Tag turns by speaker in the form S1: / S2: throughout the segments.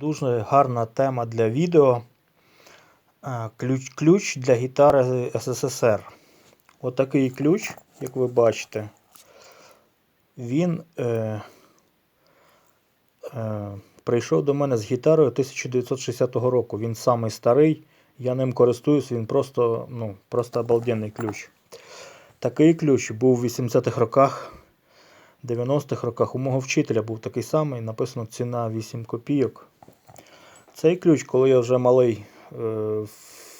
S1: Дуже гарна тема для відео. Ключ, ключ для гітари СССР. Отакий ключ, як ви бачите, він е, е, прийшов до мене з гітарою 1960 року. Він самий старий. Я ним користуюсь, він просто, ну, просто обалденний ключ. Такий ключ був в 80-х роках, 90-х роках. У мого вчителя був такий самий, написано ціна 8 копійок. Цей ключ, коли я вже малий е,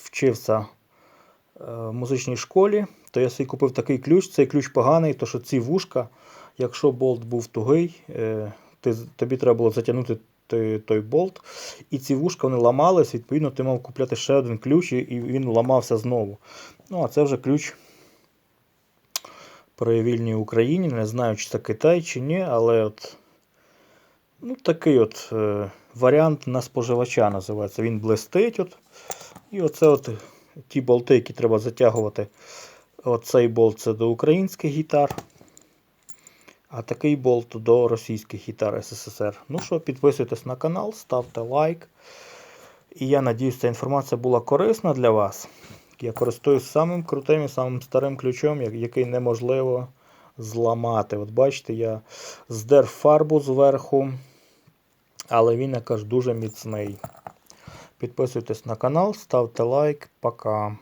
S1: вчився е, в музичній школі, то я собі купив такий ключ. Цей ключ поганий, то що ці вушка, якщо болт був тугий, е, тобі треба було затягнути той, болт, і ці вушка вони ламались, відповідно, ти мав купляти ще один ключ, і він ламався знову. Ну, а це вже ключ при вільній Україні. Не знаю, чи це Китай, чи ні, але от ну, такий от варіант на споживача називається. Він блистить. От, і оце от ті болти, які треба затягувати. Оцей болт це до українських гітар. А такий болт до російських гітар СССР. Ну що, підписуйтесь на канал, ставте лайк. І я надіюсь, ця інформація була корисна для вас. Я користуюсь самим крутим і самим старим ключом, який неможливо зламати. От бачите, я здер фарбу зверху, але він, якось дуже міцний. Підписуйтесь на канал, ставте лайк. Пока.